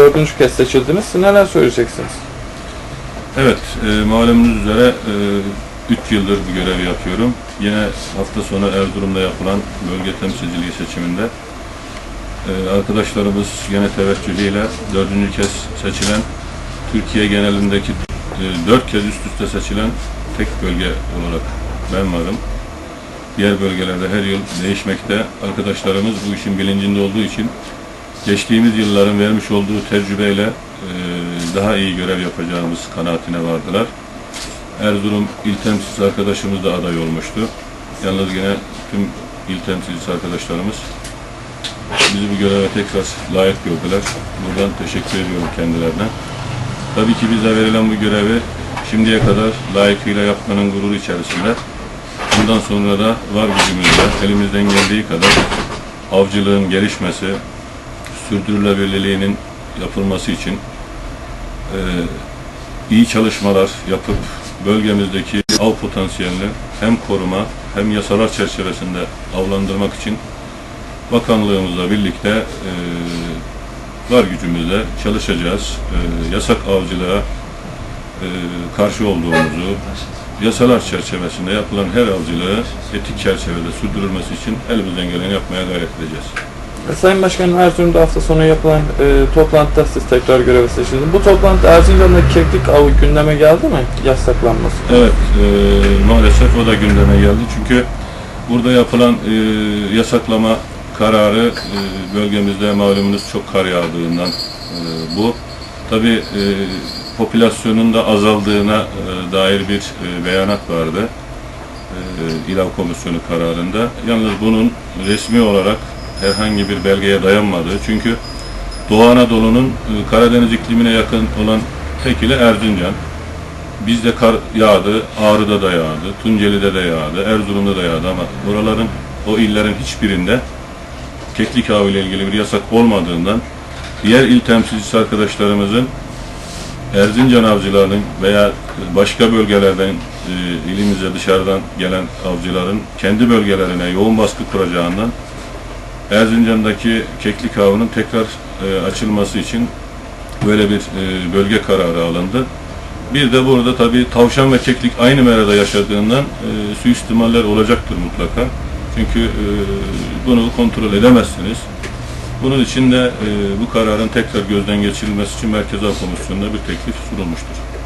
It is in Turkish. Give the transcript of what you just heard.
dördüncü kez seçildiniz. Neler söyleyeceksiniz? Evet, e, malumunuz üzere 3 yıldır bu görevi yapıyorum. Yine hafta sonu Erzurum'da yapılan bölge temsilciliği seçiminde e, arkadaşlarımız yine teveccühüyle dördüncü kez seçilen, Türkiye genelindeki e, dört kez üst üste seçilen tek bölge olarak ben varım. Diğer bölgelerde her yıl değişmekte. Arkadaşlarımız bu işin bilincinde olduğu için geçtiğimiz yılların vermiş olduğu tecrübeyle e, daha iyi görev yapacağımız kanaatine vardılar. Erzurum il temsilcisi arkadaşımız da aday olmuştu. Yalnız yine tüm il temsilcisi arkadaşlarımız bizi bu göreve tekrar layık gördüler. Buradan teşekkür ediyorum kendilerine. Tabii ki bize verilen bu görevi şimdiye kadar layıkıyla yapmanın gururu içerisinde. Bundan sonra da var gücümüzle elimizden geldiği kadar avcılığın gelişmesi, sürdürülebilirliğinin yapılması için e, iyi çalışmalar yapıp bölgemizdeki av potansiyelini hem koruma hem yasalar çerçevesinde avlandırmak için bakanlığımızla birlikte e, var gücümüzle çalışacağız. E, yasak avcılığa e, karşı olduğumuzu, yasalar çerçevesinde yapılan her avcılığı etik çerçevede sürdürülmesi için elimizden geleni yapmaya gayret edeceğiz. E, Sayın Başkanım Erzurum'da hafta sonu yapılan e, toplantıda siz tekrar göreve seçildiniz. Bu toplantı Erzincan'daki keklik avı gündeme geldi mi? Yasaklanması. Evet, e, maalesef o da gündeme geldi. Çünkü burada yapılan e, yasaklama kararı e, bölgemizde malumunuz çok kar yağdığından e, bu. Tabi e, popülasyonun da azaldığına e, dair bir e, beyanat vardı. E, İlav Komisyonu kararında. Yalnız bunun resmi olarak herhangi bir belgeye dayanmadığı. Çünkü Doğu Anadolu'nun e, Karadeniz iklimine yakın olan tek ili Erzincan. Bizde kar yağdı, Ağrı'da da yağdı, Tunceli'de de yağdı, Erzurum'da da yağdı ama buraların, o illerin hiçbirinde keklik avı ile ilgili bir yasak olmadığından diğer il temsilcisi arkadaşlarımızın Erzincan avcılarının veya başka bölgelerden e, ilimize dışarıdan gelen avcıların kendi bölgelerine yoğun baskı kuracağından Erzincan'daki keklik avının tekrar e, açılması için böyle bir e, bölge kararı alındı. Bir de burada tabii tavşan ve keklik aynı merada yaşadığından e, suistimaller olacaktır mutlaka. Çünkü e, bunu kontrol edemezsiniz. Bunun için de e, bu kararın tekrar gözden geçirilmesi için Merkez Av Komisyonu'na bir teklif sunulmuştur.